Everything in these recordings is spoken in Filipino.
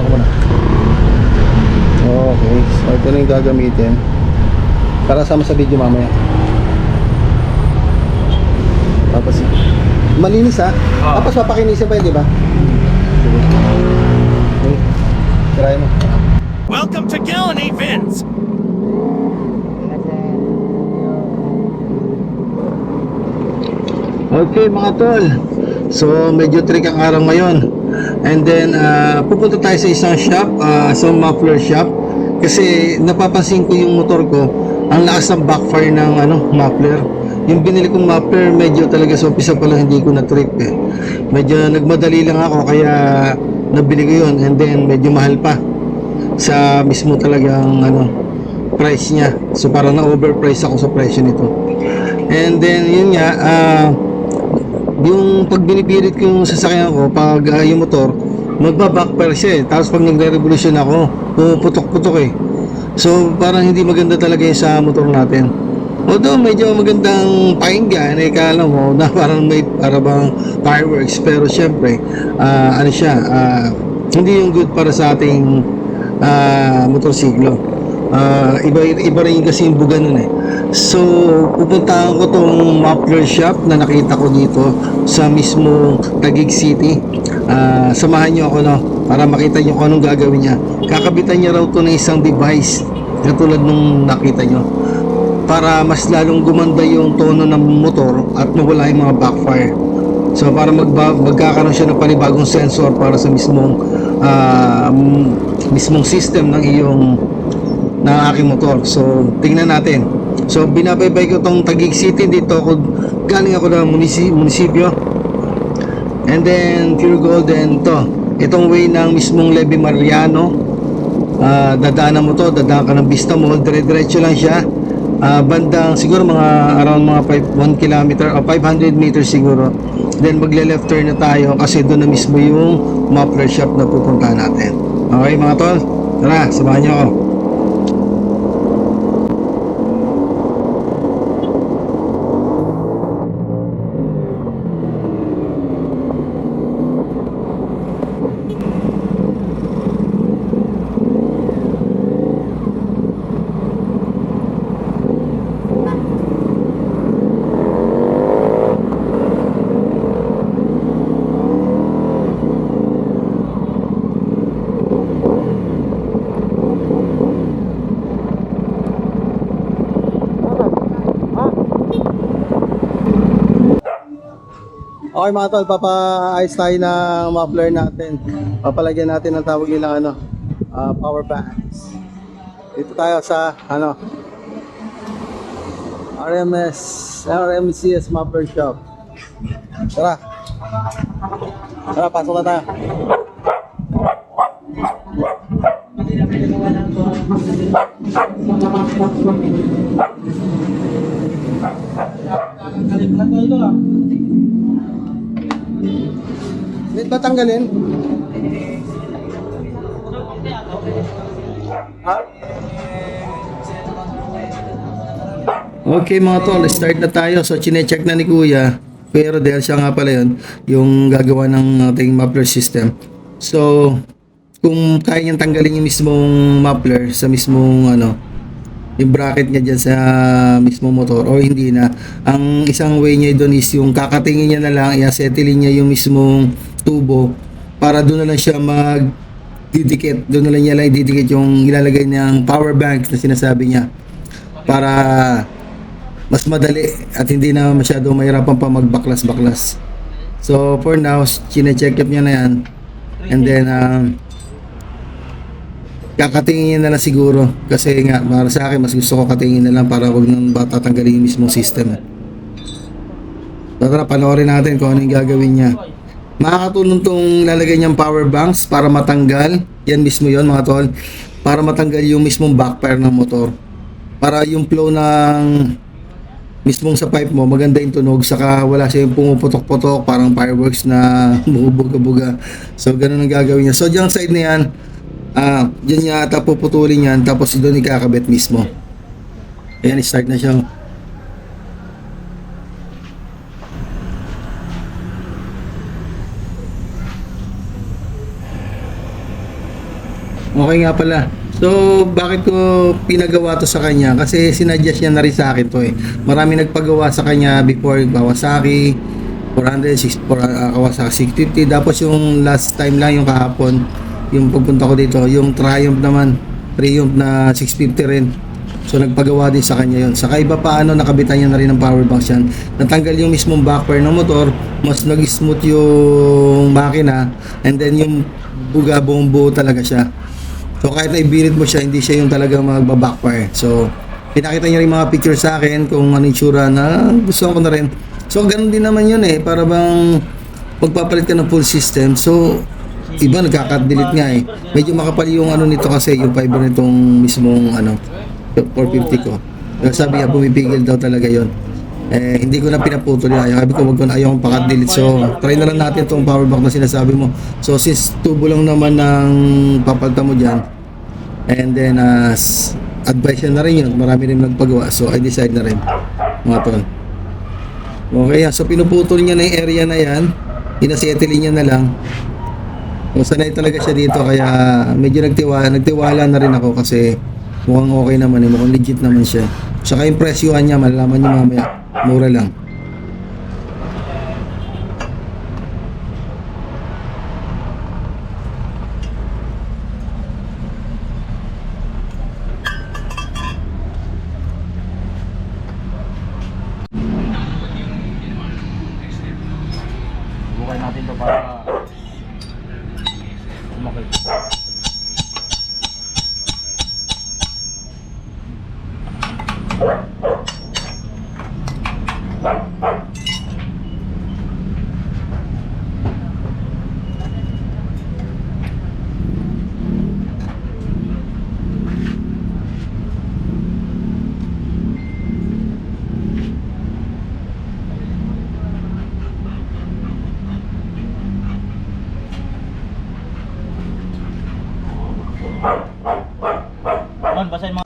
hawakan ko muna. Okay, so ito na yung gagamitin. Para sama sa video mamaya. Tapos, malinis ha. Oo. Tapos papakinisin pa yun, di ba? Sige. Okay. Try mo. Welcome to Gillen Events. Okay mga tol. So medyo trick ang araw ngayon. And then uh, pupunta tayo sa isang shop, uh, sa muffler shop kasi napapansin ko yung motor ko, ang lakas ng backfire ng ano, muffler. Yung binili kong muffler, medyo talaga sa umpisa pa lang hindi ko na trip eh. Medyo nagmadali lang ako kaya nabili ko yun and then medyo mahal pa sa mismo talagang ano price niya. So parang na-overprice ako sa presyo nito. And then yun nga, ah yung pag binibirit ko yung sasakyan ko, pag ah, yung motor, magba-backfire siya eh. Tapos pag nagre-revolution ako, pumuputok-putok eh. So parang hindi maganda talaga yung sa motor natin. Although medyo magandang pakinggan, eh kala mo na parang may para bang fireworks. Pero syempre, ah, ano siya, ah, hindi yung good para sa ating ah, motorsiklo. Ah, iba, iba rin kasi yung buga nun eh. So, pupuntahan ko tong muffler shop na nakita ko dito sa mismo Taguig City. Ah, samahan niyo ako no para makita niyo kung anong gagawin niya. Kakabitan niya raw to ng isang device katulad nung nakita niyo para mas lalong gumanda yung tono ng motor at mawala yung mga backfire. So para magba, magkakaroon siya ng panibagong sensor para sa mismong m- mismong system ng iyong ng aking motor. So tingnan natin. So binabaybay ko tong Taguig City dito ako galing ako ng munisi- munisipyo. And then Pure Golden to. Itong way ng mismong Levi Mariano. Ah, dadaanan mo to, dadaan ka ng Vista Mall, dire-diretso lang siya. Ah, bandang siguro mga around mga 5, 1 kilometer o 500 meters siguro. Then magle-left turn na tayo kasi doon na mismo yung muffler shop na pupuntahan natin. Okay mga tol? Tara, samahan niyo ako. Okay mga tol, papaayos tayo ng muffler natin. Papalagyan natin ang tawag nilang ano, ah, power banks. Dito tayo sa ano, RMS, RMCS Muffler Shop. Tara. Tara, pasok na tayo. Wait ba tanggalin? Okay mga tol, start na tayo. So chine-check na ni Kuya. Pero dahil siya nga pala yun, yung gagawa ng ating muffler system. So, kung kaya niyang tanggalin yung mismong muffler sa mismong ano, yung bracket niya dyan sa mismong motor o hindi na. Ang isang way niya doon is yung kakatingin niya na lang, i-settle niya yung mismong tubo para doon na lang siya mag didikit. Doon na lang niya lang ididikit yung ilalagay niyang power bank na sinasabi niya para mas madali at hindi na masyado mahirapan pa magbaklas-baklas. So for now, chine-check up niya na yan. And then um, kakatingin na lang siguro kasi nga para sa akin mas gusto ko katingin na lang para wag nang ba tatanggalin yung mismong system. Tara, panoorin natin kung ano yung gagawin niya. Makakatulong tong lalagay niyang power banks para matanggal. Yan mismo yon mga tol. Para matanggal yung mismong backfire ng motor. Para yung flow ng mismong sa pipe mo, maganda yung tunog, saka wala siya yung pumuputok-putok, parang fireworks na bumubuga-buga. So, ganun ang gagawin niya. So, dyan side na yan, ah, dyan niya ata puputulin yan, tapos doon ikakabit mismo. Ayan, start na siya. Okay nga pala. So, bakit ko pinagawa to sa kanya? Kasi sinadjust niya na rin sa akin to eh. Marami nagpagawa sa kanya before Kawasaki, 400, 6, uh, Kawasaki 650. Tapos yung last time lang, yung kahapon, yung pagpunta ko dito, yung Triumph naman, Triumph na 650 rin. So nagpagawa din sa kanya yon. Saka iba pa ano, nakabitan niya na rin ng power bank yan. Natanggal yung mismong backfire ng motor, mas nag-smooth yung makina, and then yung buga buong buo talaga siya. So kahit na ibirit mo siya, hindi siya yung talagang magba-backfire. So pinakita niya rin mga picture sa akin kung ano yung tsura na gusto ko na rin. So ganun din naman yun eh, para bang magpapalit ka ng full system. So iba nagkakat-delete nga eh. Medyo makapal yung ano nito kasi yung fiber nitong mismong ano 450 ko. Sabi niya pumipigil daw talaga yon. Eh, hindi ko na pinaputol yun. Sabi ko, wag ko na ayaw kong pakat-delete. So, try na lang natin itong power bank na sinasabi mo. So, since tubo lang naman ng papalta mo dyan, and then, uh, s- advice na rin yun. Marami rin nagpagawa. So, I decide na rin. Mga tol. Okay, yan. so pinuputol niya na yung area na yan. Inasettle niya na lang. So, sanay talaga siya dito. Kaya, medyo nagtiwala, nagtiwala na rin ako kasi mukhang okay naman eh. Mukhang legit naman siya. Saka yung presyohan niya, malalaman niyo mamaya. Mura lang. Bukay natin to para umakit. Man, basahin mo.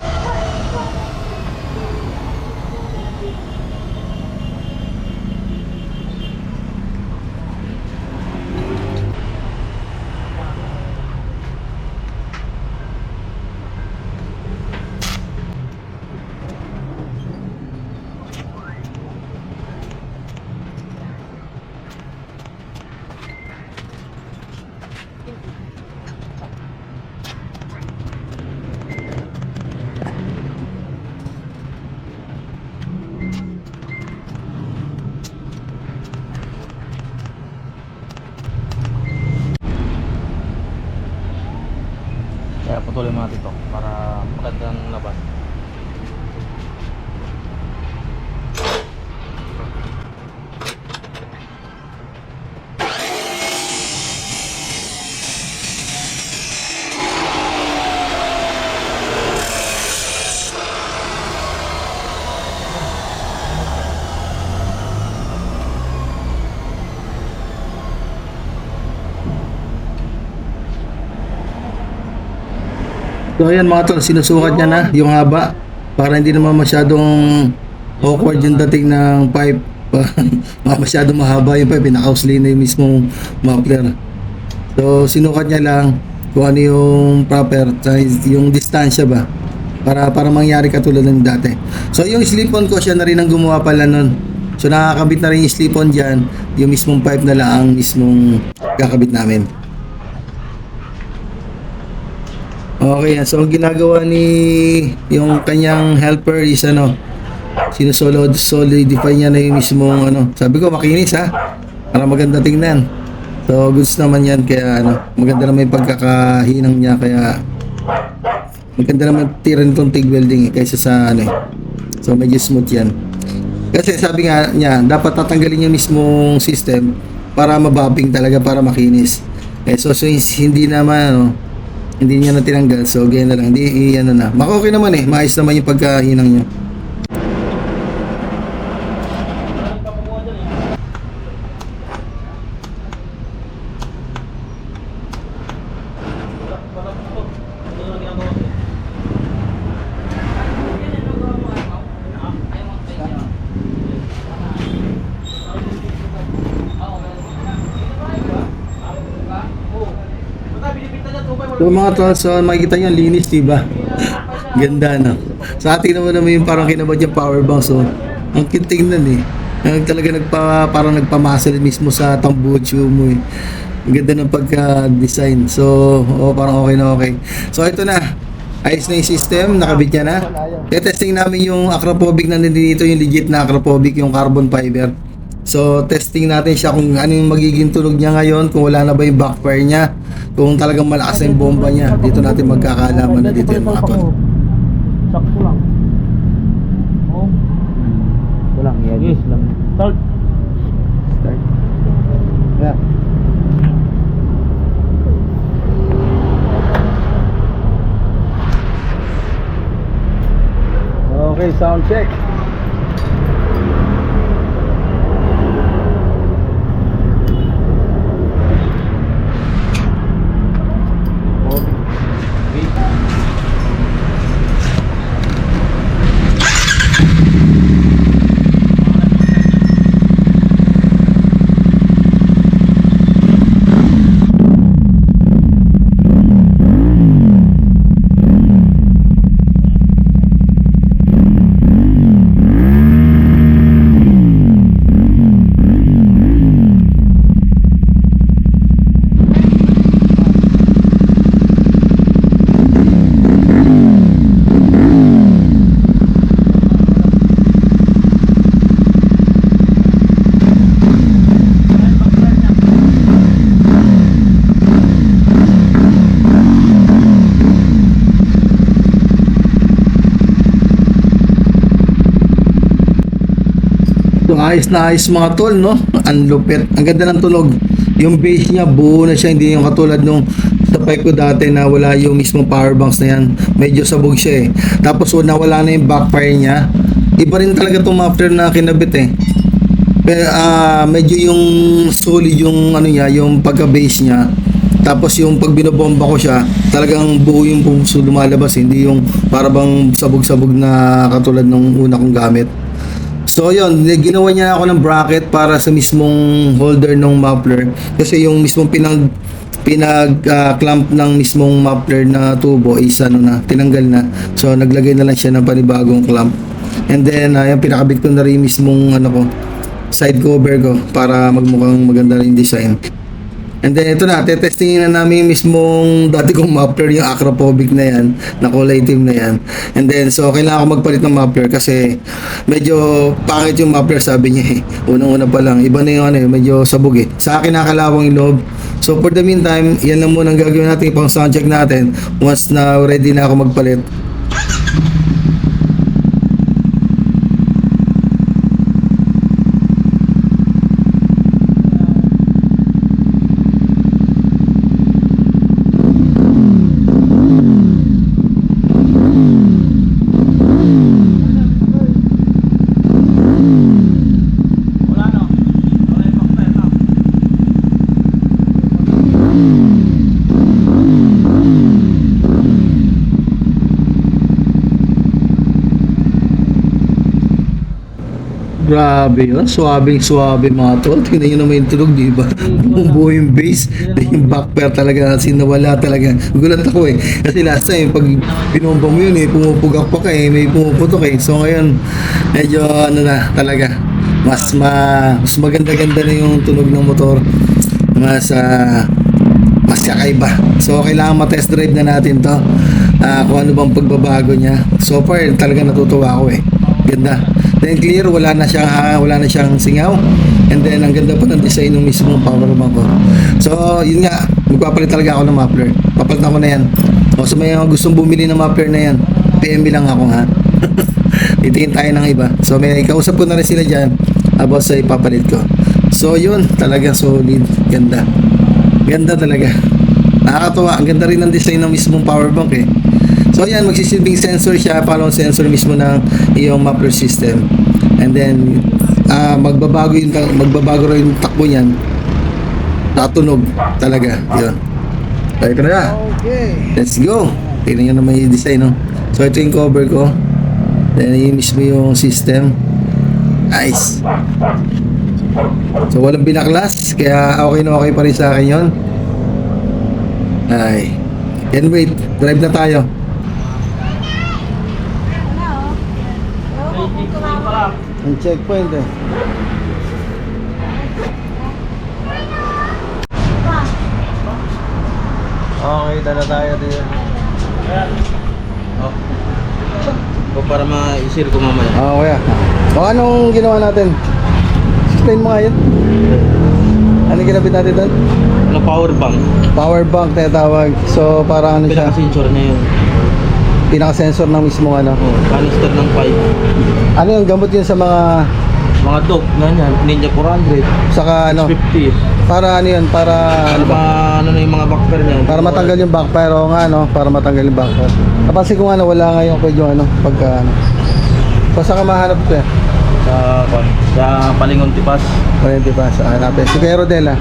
Kaya patuloy mo natin to para magandang labas. So ayan mga tol, sinusukat niya na yung haba para hindi naman masyadong awkward yung dating ng pipe. Masyadong mahaba yung pipe, pinaka-housely na yung mismong muffler. So sinukat niya lang kung ano yung proper size, yung distansya ba para para mangyari katulad ng dati. So yung slip-on ko siya na rin ang gumawa pala nun. So nakakabit na rin yung slip-on dyan, yung mismong pipe na lang ang mismong kakabit namin. Okay, so ang ginagawa ni yung kanyang helper is ano, sinusolo solidify niya na yung mismong ano. Sabi ko makinis ha, para maganda tingnan. So goods naman yan kaya ano, maganda naman yung pagkakahinang niya kaya maganda naman tira nitong TIG welding eh, kaysa sa ano eh. So medyo smooth yan. Kasi sabi nga niya, dapat tatanggalin yung mismong system para mababing talaga para makinis. Eh so since hindi naman ano, hindi niya na tinanggal. So ganyan na lang. Hindi ano na. Maka okay naman eh. Maayos naman yung pagkahinang niya So mga tol, so makikita nyo, linis, diba? Ganda, no? Sa atin naman naman yung parang kinabad yung power bank, so ang kitingnan eh. Ang talaga nagpa, parang nagpamasal mismo sa tambucho mo eh. Ang ganda ng pagka-design. So, oh, parang okay na okay. So, ito na. Ayos na yung system, nakabit niya na. testing namin yung acrophobic na nandito, yung legit na acrophobic, yung carbon fiber. So, testing natin siya kung ano yung magiging tunog niya ngayon, kung wala na ba yung backfire niya, kung talagang malakas na yung bomba niya. Dito natin magkakaalaman na dito yung mga tol. Sakto lang. Oh. Walang. Yes, lang. Start. Start. Yeah. Okay, sound check. Ayos na ayos mga tol, no? Ang lupit. Ang ganda ng tunog. Yung bass niya, buo na siya. Hindi yung katulad nung pipe ko dati na wala yung mismong power banks na yan. Medyo sabog siya eh. Tapos nawala na yung backfire niya. Iba rin talaga itong muffler na kinabit eh. Pero ah, medyo yung solid yung ano niya, yung pagka-bass niya. Tapos yung pag binobomba ko siya, talagang buo yung puso lumalabas, hindi yung para bang sabog-sabog na katulad nung una kong gamit. So yun, ginawa niya ako ng bracket para sa mismong holder ng muffler kasi yung mismong pinag pinag ah, clamp ng mismong muffler na tubo is ano na, tinanggal na. So naglagay na lang siya ng panibagong clamp. And then uh, yung pinakabit ko na rin mismong ano ko side cover ko para magmukhang maganda rin design. And then ito na, tetestingin na namin yung mismong dati kong muffler, yung acrophobic na yan, na kulay itim na yan. And then, so kailangan ko magpalit ng muffler kasi medyo pangit yung muffler sabi niya eh. Unang-una pa lang, iba na yung ano, eh, medyo sabog eh. Sa akin nakakalawang yung loob. So for the meantime, yan lang muna ang gagawin natin, pang soundcheck natin. Once na ready na ako magpalit. Grabe yun, suwabing suwabe mga tol. Tingnan nyo naman yung tunog, di ba? Bumubuo yung bass, yung backfire talaga, sinawala talaga. Gulat ako eh. Kasi last time, pag binomba mo yun eh, pumupugak pa ka eh, may pumuputok eh. So ngayon, medyo ano na talaga, mas ma, mas maganda-ganda na yung tunog ng motor. Mas, ah, mas kakaiba. So, kailangan ma-test drive na natin to. Ah, kung ano bang pagbabago niya. So far, talaga natutuwa ako eh. Ganda. Then clear, wala na siyang ah, wala na siyang singaw. And then ang ganda pa ng design ng mismong power bank ko. So, yun nga, magpapalit talaga ako ng muffler. Papalitan ko na yan. O sa may mga gustong bumili ng muffler na yan, PM lang ako ha. Titingin tayo ng iba. So, may kausap ko na rin sila dyan about sa ipapalit ko. So, yun, talaga solid. Ganda. Ganda talaga. Nakakatuwa. Ang ganda rin ng design ng mismong power bank eh. So yan, magsisilbing sensor siya, follow sensor mismo ng iyong muffler system. And then, ah magbabago yung, magbabago rin yung takbo niyan. Tatunog talaga. Yun. Try ko na. Okay. Let's go. Tingnan nyo naman yung design, no? So, ito yung cover ko. Then, yun mismo yung system. Nice. So, walang binaklas. Kaya, okay na okay pa rin sa akin yun. Ay. And wait, drive na tayo. Ang checkpoint eh. Okay, dala tayo dito. Oh. O para ma-share ko mamaya. Oo, kuya. O, anong ginawa natin? Explain mo nga yun. Ano ginabit natin doon? Ano power bank? Power bank na tawag. So, para ano siya? Pinaka-sensor na yun. Pinaka-sensor ng mismo ano. Oh, canister ng pipe. Ano yung gamot yun sa mga Mga dog, ganyan. Ninja 400. saka ano 50. para ano yun para Ano ano ba? Ano na yung mga backpair niyan? para matanggal yung backfire o nga no para matanggal yung backfire napansin ko nga na wala nga yung pwede yung ano pagka ano basta ka mahanap ko eh Sa, kwan, sa Palingon Tipas. 20 pa sa hanapin si Kuya Rodel ah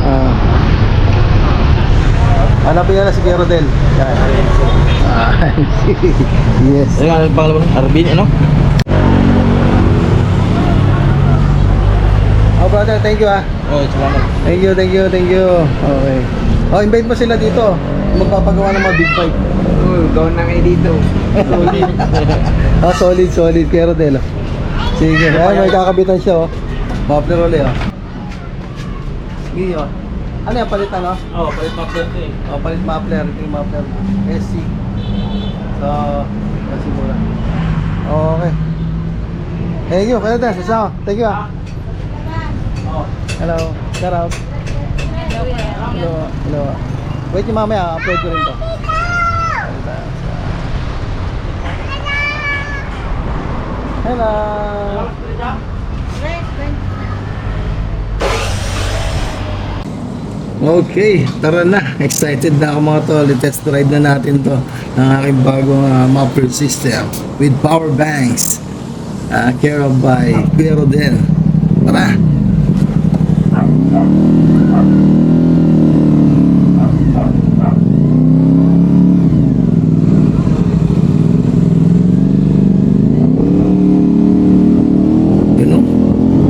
Ah. hanapin niya na si Kuya Rodel yan ah, yes Ano nga, pangalaman? Arbin, ano? oh brother thank you ah Oh, salamat. thank you thank you thank you okay oh invite mo sila dito magpapagawa ng mga big bike Oh, gawin na kayo dito. Ah, solid, solid. Pero Del. oh. Sige. Ay, may kakabitan siya, oh. Muffler ulit, oh. Sige, oh. Ano yan, palit ano? Oh, palit backpair ko eh. Oh, palit muffler. Ito yung muffler. SC. So, kasi mura. Okay. Thank you. Kaya din, sasama. Thank you, ah. Hello. Shout out. Hello. Hello. Wait yung mamaya, upload ko rin to. Hello. Okay, tara na. Excited na ako mga tol. I-test drive na natin to ng aking bagong uh, muffler system with power banks. Uh, care of by Kuya Rodel. Tara. Yun o.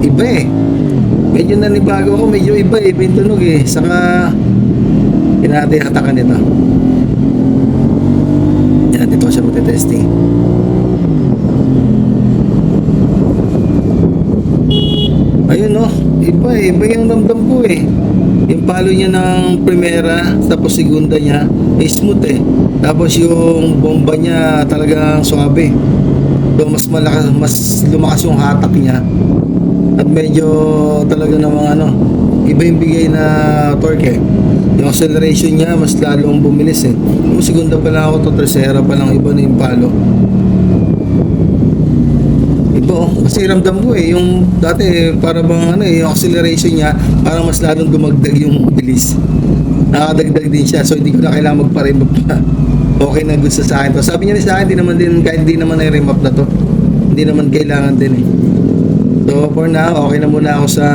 Iba eh. Medyo nanibago ako, medyo iba eh, may tunog eh. Saka, kinatihatakan nito. Yan, dito ko siya magte-testing. Ayun no, iba eh, iba yung ramdam ko eh. Yung palo niya ng primera, tapos segunda niya, eh, smooth eh. Tapos yung bomba niya talagang suabe. So, mas malakas, mas lumakas yung hatak niya medyo talaga namang ano iba yung bigay na torque eh. yung acceleration niya mas lalong bumilis eh. Yung segunda pa lang ako to tercera pa lang iba na yung palo. Iba oh kasi ramdam ko eh yung dati para bang ano eh yung acceleration niya parang mas lalong dumagdag yung bilis. Nakadagdag din siya so hindi ko na kailangan magpa-remap na. Okay na gusto sa akin to. Sabi niya rin sa akin hindi naman din kahit hindi naman ay remap na to. Hindi naman kailangan din eh So for now, okay na muna ako sa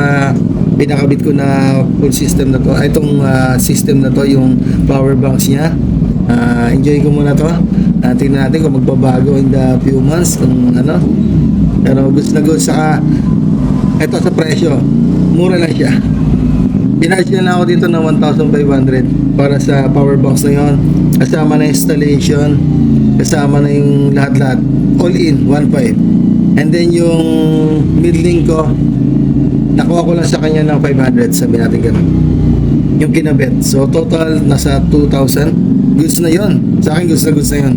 pinakabit ko na full system na to. Itong ah, system na to, yung power banks niya. Ah, enjoy ko muna to. Uh, tingnan natin kung magbabago in the few months. Kung ano. Pero goods na goods. Saka, ito sa presyo. Mura lang siya. Pinarge na ako dito ng 1,500 para sa power box na yon. Kasama na installation, kasama na yung lahat-lahat. All in, 1,500. And then yung middling ko, nakuha ko lang sa kanya ng 500, sabi natin ganun. Yung kinabit. So total, nasa 2,000. Goods na yon Sa akin, goods na goods na yun.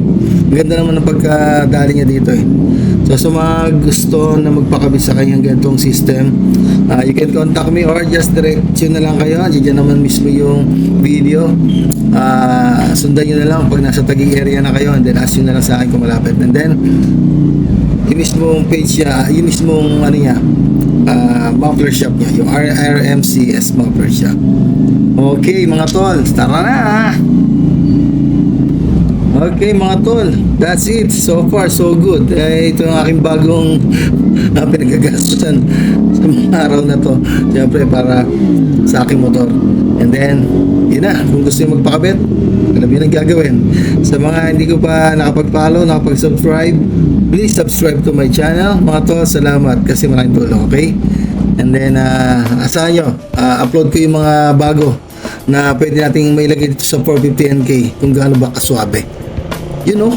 Maganda naman ang pagkadali niya dito eh. So sa mga gusto na magpakabit sa kanyang ganitong system, uh, you can contact me or just direction na lang kayo. Diyan naman mismo yung video. Uh, sundan nyo na lang pag nasa tagig area na kayo and then ask nyo na lang sa akin kung malapit. And then, yung mismong page niya, yung mismong ano niya, ah, muffler shop niya, yung RRMCS muffler shop. Okay, mga tol, tara na! Okay mga tol, that's it. So far, so good. Eh, ito ang aking bagong uh, pinagagastusan sa mga araw na to. Siyempre, para sa aking motor. And then, yun na. Kung gusto nyo magpakabit, alam yun ang gagawin. Sa mga hindi ko pa nakapag-follow, nakapag-subscribe, please subscribe to my channel. Mga tol, salamat kasi malaking tulong, okay? And then, uh, asahan nyo, uh, upload ko yung mga bago na pwede nating mailagay dito sa 450NK kung gaano ba kaswabe. You know?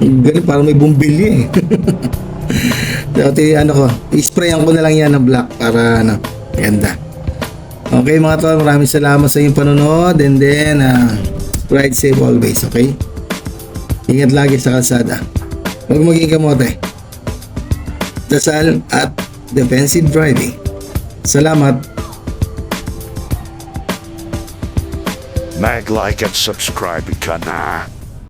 Galing, parang may bumbilya eh. Dati ano ko, isprayan ko na lang yan ng black para ano, ganda. Okay mga tol, maraming salamat sa inyong panonood and then uh, ride safe always, okay? Ingat lagi sa kalsada. Huwag maging kamote. Dasal at defensive driving. Salamat. Mag like at subscribe ka na.